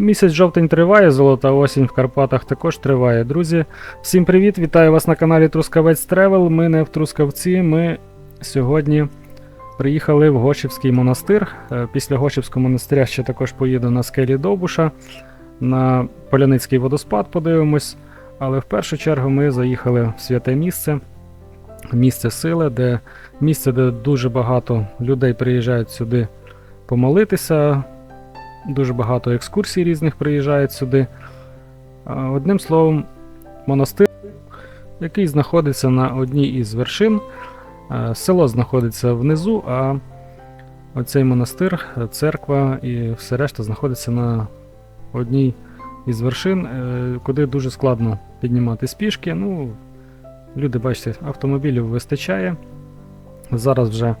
Місяць жовтень триває, золота осінь в Карпатах також триває. Друзі, всім привіт! Вітаю вас на каналі Трускавець Тревел. Ми не в Трускавці. Ми сьогодні приїхали в Гошівський монастир. Е, Після Гошівського монастиря ще також поїду на скелі Довбуша, на Поляницький водоспад подивимось. Але в першу чергу ми заїхали в святе місце, місце сили, де місце, де дуже багато людей приїжджають сюди помолитися. Дуже багато екскурсій різних приїжджають сюди. Одним словом, монастир, який знаходиться на одній із вершин. Село знаходиться внизу, а оцей монастир, церква і все решта знаходиться на одній із вершин, е, куди дуже складно підніматися пішки. Ну, люди, бачите, автомобілів вистачає. Зараз вже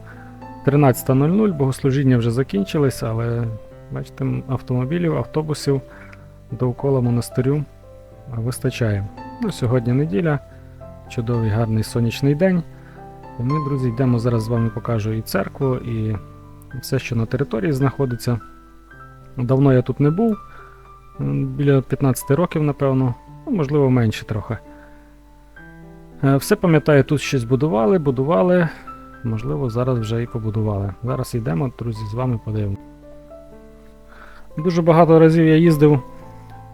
13.00, богослужіння вже закінчились, але бачите, автомобілів, автобусів довкола монастирю вистачає. Ну, сьогодні неділя, чудовий гарний сонячний день. І ми, друзі, йдемо зараз з вами покажу і церкву, і все, що на території знаходиться. Давно я тут не був, біля 15 років, напевно, ну, можливо, менше трохи. Е, Все пам'ятаю, тут щось будували, будували. Можливо, зараз вже і побудували. Зараз йдемо, друзі, з вами подивимося. Дуже багато разів я їздив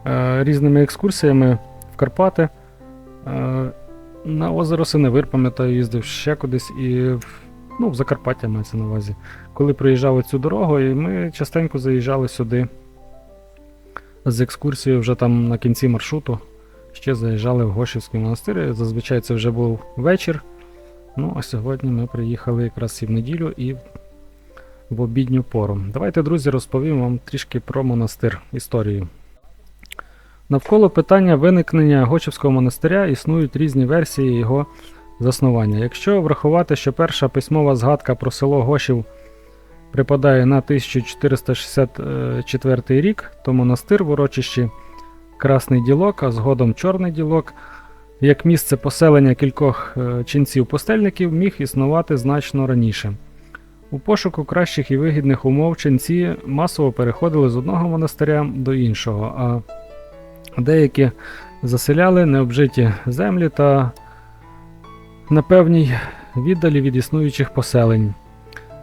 е, різними екскурсіями в Карпати. Е, на озеро Синевир, пам'ятаю, їздив ще кудись і ну, в Закарпаття мається на увазі. Коли проїжджав цю дорогу, і ми частенько заїжджали сюди з екскурсією вже там на кінці маршруту. Ще заїжджали в Гошівський монастир. Зазвичай це вже був вечір. Ну, а сьогодні ми приїхали якраз і в неділю, і в обідню пору. Давайте, друзі, розповім вам трішки про монастир історію. Навколо питання виникнення Гочівського монастиря існують різні версії його заснування. Якщо врахувати, що перша письмова згадка про село Гошів припадає на 1464 рік, то монастир в урочищі Красний Ділок, а згодом Чорний Ділок, як місце поселення кількох е, ченців-постельників, міг існувати значно раніше. У пошуку кращих і вигідних умов ченці масово переходили з одного монастиря до іншого, а деякі заселяли необжиті землі та на певній віддалі від існуючих поселень.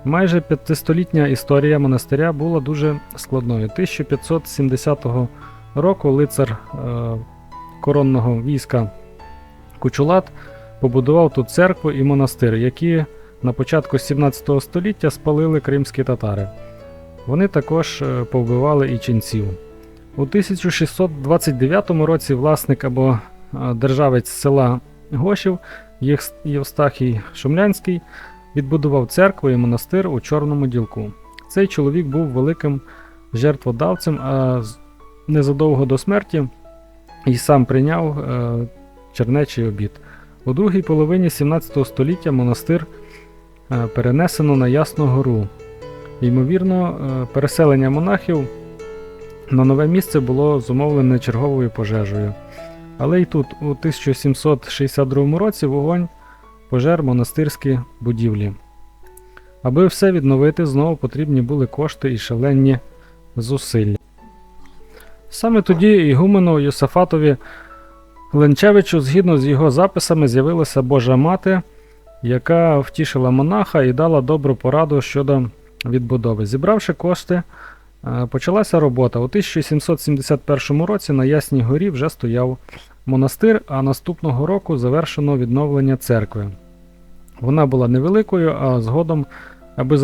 Майже п'ятистолітня історія монастиря була дуже складною. 1570 року лицар е, коронного війська Кучулат побудував тут церкву і монастир, які на початку 17 століття спалили кримські татари. Вони також е, повбивали і ченців. У 1629 році власник або е, державець села Гошів Євстахій Шумлянський відбудував церкву і монастир у Чорному ділку. Цей чоловік був великим жертводавцем, а незадовго до смерті і сам прийняв е, чернечий обід. У другій половині 17 століття монастир перенесено на Ясну гору. Ймовірно, е, переселення монахів на нове місце було зумовлене черговою пожежею. Але й тут, у 1762 році, вогонь пожер монастирські будівлі. Аби все відновити, знову потрібні були кошти і шаленні зусилля. Саме тоді Ігумену Йосафатові Ленчевичу, згідно з його записами, з'явилася Божа мати, яка втішила монаха і дала добру пораду щодо відбудови. Зібравши кошти, е, почалася робота. У 1771 році на Ясній горі вже стояв монастир, а наступного року завершено відновлення церкви. Вона була невеликою, а згодом, аби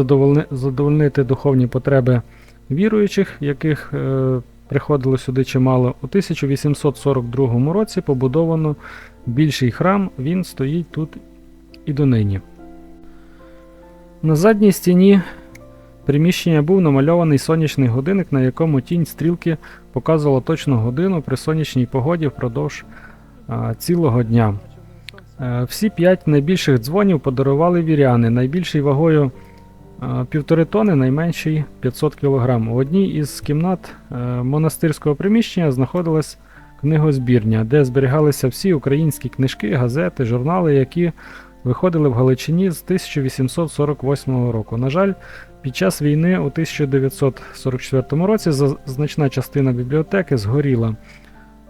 задовольнити духовні потреби віруючих, яких е, приходило сюди чимало, у 1842 році побудовано більший храм, він стоїть тут і донині. На задній стіні приміщення був намальований сонячний годинник, на якому тінь стрілки показувала точну годину при сонячній погоді впродовж а, цілого дня. Е, Всі п'ять найбільших дзвонів подарували віряни, найбільший вагою півтори тони, найменший 500 кг. У одній із кімнат е, монастирського приміщення знаходилась книгозбірня, де зберігалися всі українські книжки, газети, журнали, які виходили в Галичині з 1848 року. На жаль, під час війни у 1944 році значна частина бібліотеки згоріла.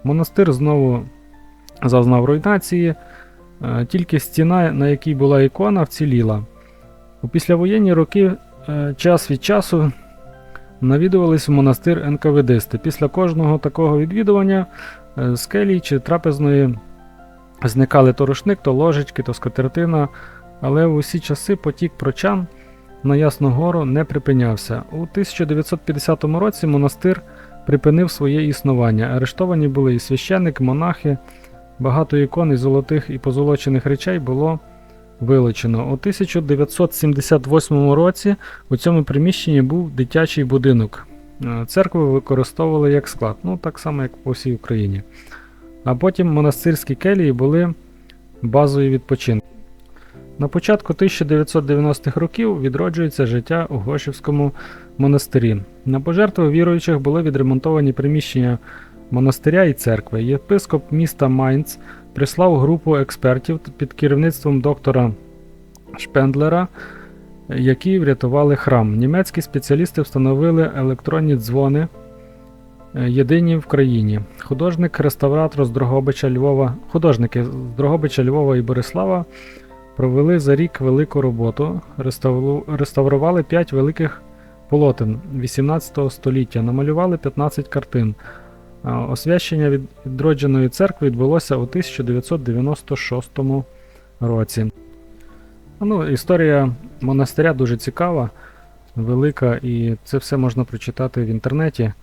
Монастир знову зазнав руйнації, е, тільки стіна, на якій була ікона, вціліла. У післявоєнні роки е, час від часу навідувались в монастир НКВДисти. Після кожного такого відвідування е, з келій чи трапезної зникали то рушник, то ложечки, то скатертина, але в усі часи потік прочан на Ясну Гору не припинявся. У 1950 році монастир припинив своє існування. Арештовані були і священник, монахи, багато ікон і золотих і позолочених речей було вилучено. У 1978 році у цьому приміщенні був дитячий будинок. Е, Церкву використовували як склад, ну так само, як по всій Україні. А потім монастирські келії були базою відпочинку. На початку 1990-х років відроджується життя у Гошівському монастирі. На пожертви віруючих були відремонтовані приміщення монастиря і церкви. Єпископ міста Майнц прислав групу експертів під керівництвом доктора Шпендлера, які врятували храм. Німецькі спеціалісти встановили електронні дзвони єдині в країні. Художник-реставратор з Дрогобича Львова, художники з Дрогобича Львова і Борислава провели за рік велику роботу, реставрували 5 великих полотен 18 століття, намалювали 15 картин. Освящення від- відродженої церкви відбулося у 1996 році. Ну, історія монастиря дуже цікава, велика, і це все можна прочитати в інтернеті.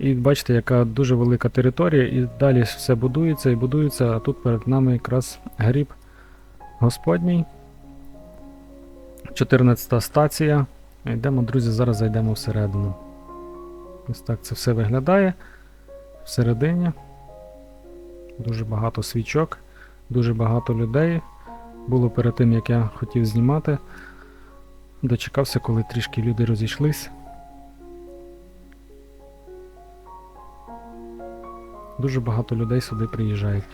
І бачите, яка дуже велика територія, і далі все будується і будується, а тут перед нами якраз гріб Господній. 14 стація. Йдемо, друзі, зараз зайдемо всередину. Ось так це все виглядає. Всередині. Дуже багато свічок, дуже багато людей. Було перед тим, як я хотів знімати. Дочекався, коли трішки люди розійшлись. Дуже багато людей сюди приїжджають.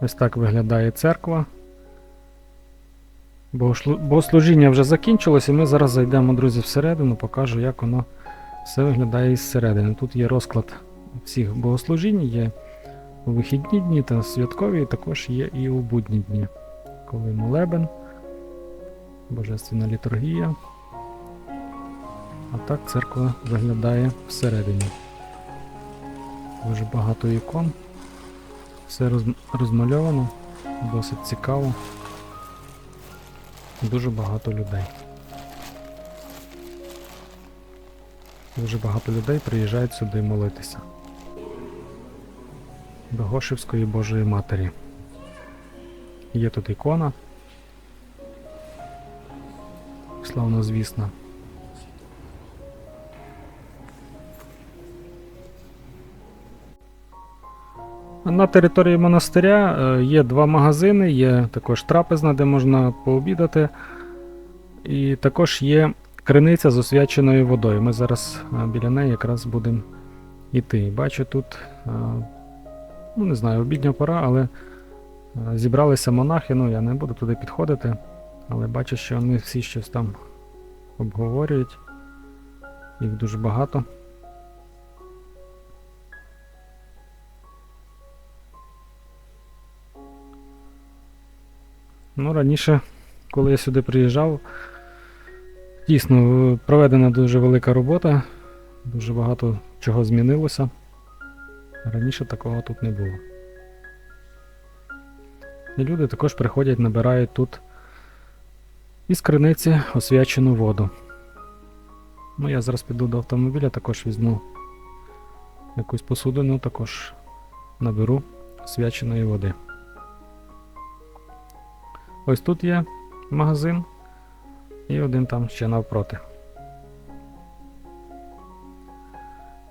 Ось так виглядає церква. Богослужіння вже закінчилось, і ми зараз зайдемо, друзі, всередину, покажу, як воно все виглядає із середини. Тут є розклад всіх богослужінь, є у вихідні дні та святкові, і також є і у будні дні, коли молебен, божественна літургія. А так церква виглядає всередині. Дуже багато ікон. Все роз- розмальовано, досить цікаво. Дуже багато людей. Дуже багато людей приїжджають сюди молитися. До Гошівської Божої Матері. Є тут ікона. Славно звісна. На території монастиря е, є два магазини, є також трапезна, де можна пообідати. І також є криниця з освяченою водою. Ми зараз е, біля неї якраз будемо йти. Бачу тут, е, ну не знаю, обідня пора, але зібралися монахи. Ну, я не буду туди підходити, але бачу, що вони всі щось там обговорюють. Їх дуже багато. Ну, раніше, коли я сюди приїжджав, дійсно е, проведена дуже велика робота, дуже багато чого змінилося. Раніше такого тут не було. І люди також приходять, набирають тут із криниці освячену воду. Ну, я зараз піду до автомобіля, також візьму якусь посудину, також наберу освяченої води. Ось тут є магазин і один там ще навпроти.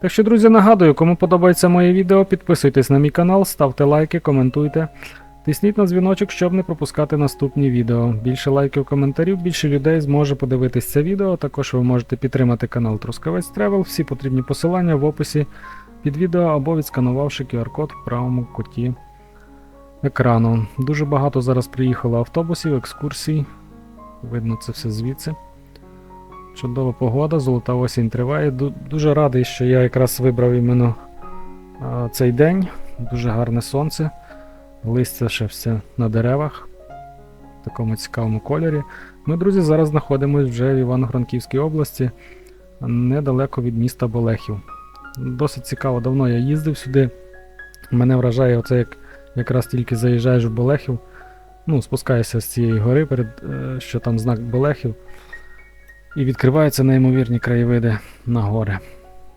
Так що, друзі, нагадую, кому подобається моє відео, підписуйтесь на мій канал, ставте лайки, коментуйте. Тисніть на дзвіночок, щоб не пропускати наступні відео. Більше лайків, коментарів, більше людей зможе подивитись це відео. Також ви можете підтримати канал Трускавець Тревел. Всі потрібні посилання в описі під відео або відсканувавши QR-код в правому куті екрану. Дуже багато зараз приїхало автобусів, екскурсій. Видно це все звідси. Чудова погода, золота осінь триває. Дуже радий, що я якраз вибрав іменно цей день. Дуже гарне сонце. Листя ще все на деревах в такому цікавому кольорі. Ми, друзі, зараз знаходимося вже в Івано-Франківській області, недалеко від міста Болехів. Досить цікаво, давно я їздив сюди. Мене вражає оце, як якраз тільки заїжджаєш в Болехів. Ну, спускаєшся з цієї гори, перед, е, що там знак Болехів. І відкриваються неймовірні краєвиди на гори.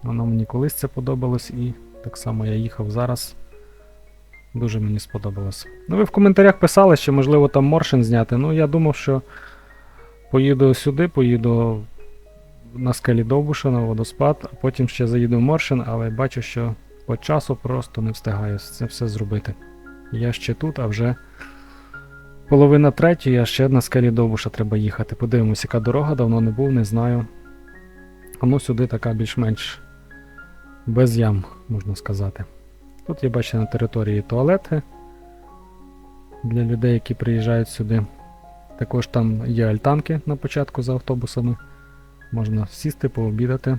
Воно мені колись це подобалось, і так само я їхав зараз. Дуже мені сподобалось. Ну, ви в коментарях писали, що можливо там Моршин зняти. Ну, я думав, що поїду сюди, поїду на скелі Довбуша на водоспад, а потім ще заїду в Моршин, але бачу, що по часу просто не встигаю це все зробити. Я ще тут, а вже половина третьої, а ще на скелі Довбуша треба їхати. Подивимось, яка дорога, давно не був, не знаю. А ну сюди така більш-менш без ям, можна сказати. Тут є, бачите, на території туалети для людей, які приїжджають сюди. Також там є альтанки на початку за автобусами. Можна сісти, пообідати.